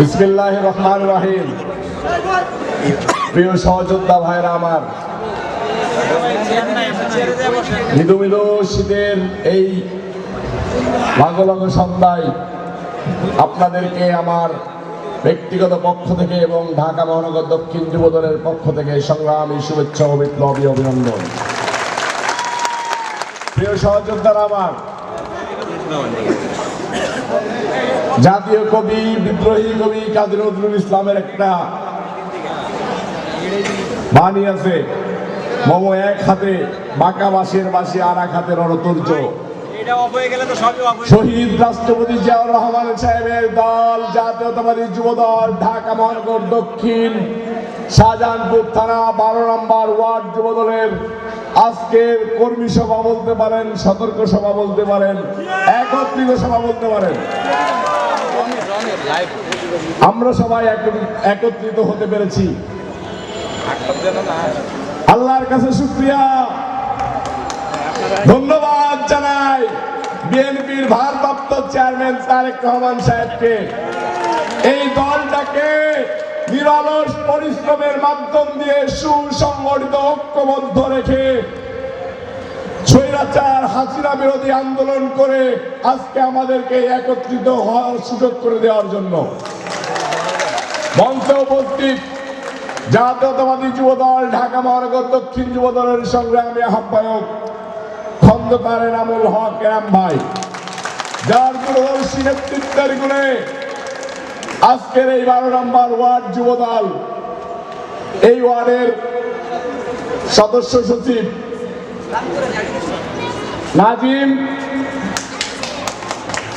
বিসমিল্লাহ রহমান রাহিম প্রিয় সহযোদ্ধা ভাইরা আমার, মৃদু মৃদু শীতের এই ভাগো ভাগো সন্ধ্যায় আপনাদেরকে আমার ব্যক্তিগত পক্ষ থেকে এবং ঢাকা মহানগর দক্ষিণ যুবদলের পক্ষ থেকে সংগ্রামী শুভেচ্ছা ও বিপ্লবী অভিনন্দন। প্রিয় সহযোদ্ধারা আমার জাতীয় কবি বিদ্রোহী কবি কাজী নজরুল ইসলামের একটা বাণী আছে মম এক হাতে বাঁকা বাঁশের বাঁশি আর এক হাতে রণতুর্য। হয়ে শহীদ রাষ্ট্রপতি জিয়াউর রহমান সাহেবের দল জাতীয়তাবাদী যুব দল ঢাকা মহানগর দক্ষিণ শাহজাহানপুর থানা বারো নম্বর ওয়ার্ড যুব দলের আজকের কর্মী সভা বলতে পারেন সতর্ক সভা বলতে পারেন একত্রিত সভা বলতে পারেন। আমরা সবাই এক- একত্রিত হতে পেরেছি। আল্লাহর কাছে শুক্রিয়া। ধন্যবাদ জানাই বিএনপির ভারপ্রাপ্ত চেয়ারম্যান তারেক রহমান সাহেবকে। এই দলটাকে নিরলস পরিশ্রমের মাধ্যম দিয়ে সুসংগঠিত ঐক্যবদ্ধ রেখে স্বৈরাচার হাসিনা বিরোধী আন্দোলন করে আজকে আমাদেরকে একত্রিত হওয়ার সুযোগ করে দেওয়ার জন্য। মঞ্চে উপস্থিত জাতীয়তাবাদী যুবদল, ঢাকা মহানগর দক্ষিণ যুবদলের সংগ্রামী আহ্বায়ক খন্দকার এনামুল হক এনাম ভাই। যার দূরদর্শী নেতৃত্বের গুণে আজকের এই বারো নম্বর ওয়ার্ড যুবদল, এই ওয়ার্ডের সদস্য সচিব নাজিম,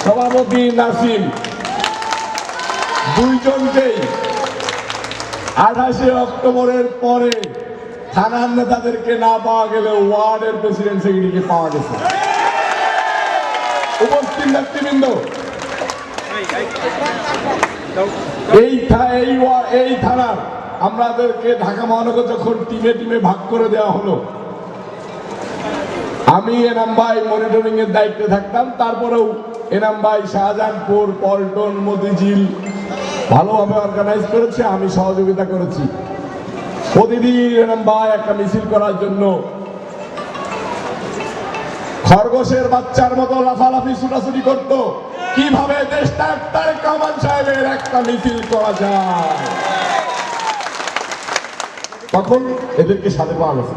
সভাপতি নাসিম দুইজনকেই আঠাশে অক্টোবরের পরে থানার নেতাদেরকে না পাওয়া গেলে ওয়ার্ডের প্রেসিডেন্ট সেক্রেটারিকে পাওয়া গেছে। উপস্থিত নেতৃবৃন্দ, এই এই থানার আমাদেরকে ঢাকা মহানগর যখন টিমে টিমে ভাগ করে দেওয়া হলো আমি এনাম ভাই মনিটরিং এর দায়িত্বে থাকতাম, তারপরেও এনাম ভাই শাহজাহানপুর, পল্টন, মতিঝিল ভালোভাবে অর্গানাইজ করেছে, আমি সহযোগিতা করেছি। প্রতিদিন এরম ভাই একটা মিছিল করার জন্য খরগোশের বাচ্চার মতো লাফালাফি, ছুটাছুটি করত। কীভাবে দেশটা তারেক রহমান সাহেবের একটা মিছিল করা যায়? তখন এদেরকে সাথে পাওয়া গেছে।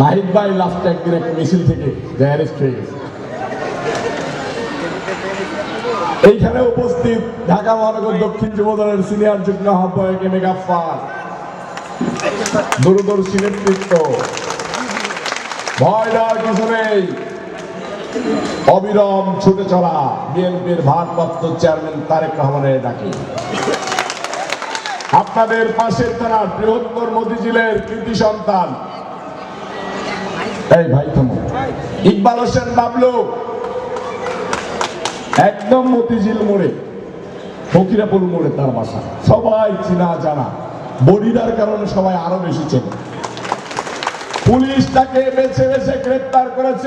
নাহিদ ভাই লাস্টে একদিন একটা মিছিল থেকে। অ্যারেস্ট হয়ে গেছে এইখানে উপস্থিত ঢাকা মহানগর দক্ষিণ যুব দলের সিনিয়র যুগ্ম আহ্বায়ক এম এ গাফফার। দূরদর্শী নেতৃত্ব ভয় দেওয়ার কিছু নেই। অবিরম ছুটে চলা বিএনপির ভারপ্রাপ্ত চেয়ারম্যান তারেক রহমানের ডাকি। আপনাদের পাশের থানার বৃহত্তর মতিঝিলের কৃতি সন্তান এই ভাই, থামো। ইকবাল হোসেন বাবলু। একদম মতিঝিল মোড়ে, ফকিরাপুর মোড়ে তার বাসা। সবাই চিনা জানা। বডিদার কারণে সবাই আরও বেশি চেনে। পুলিশ তাকে বেছে বেছে গ্রেপ্তার করেছে।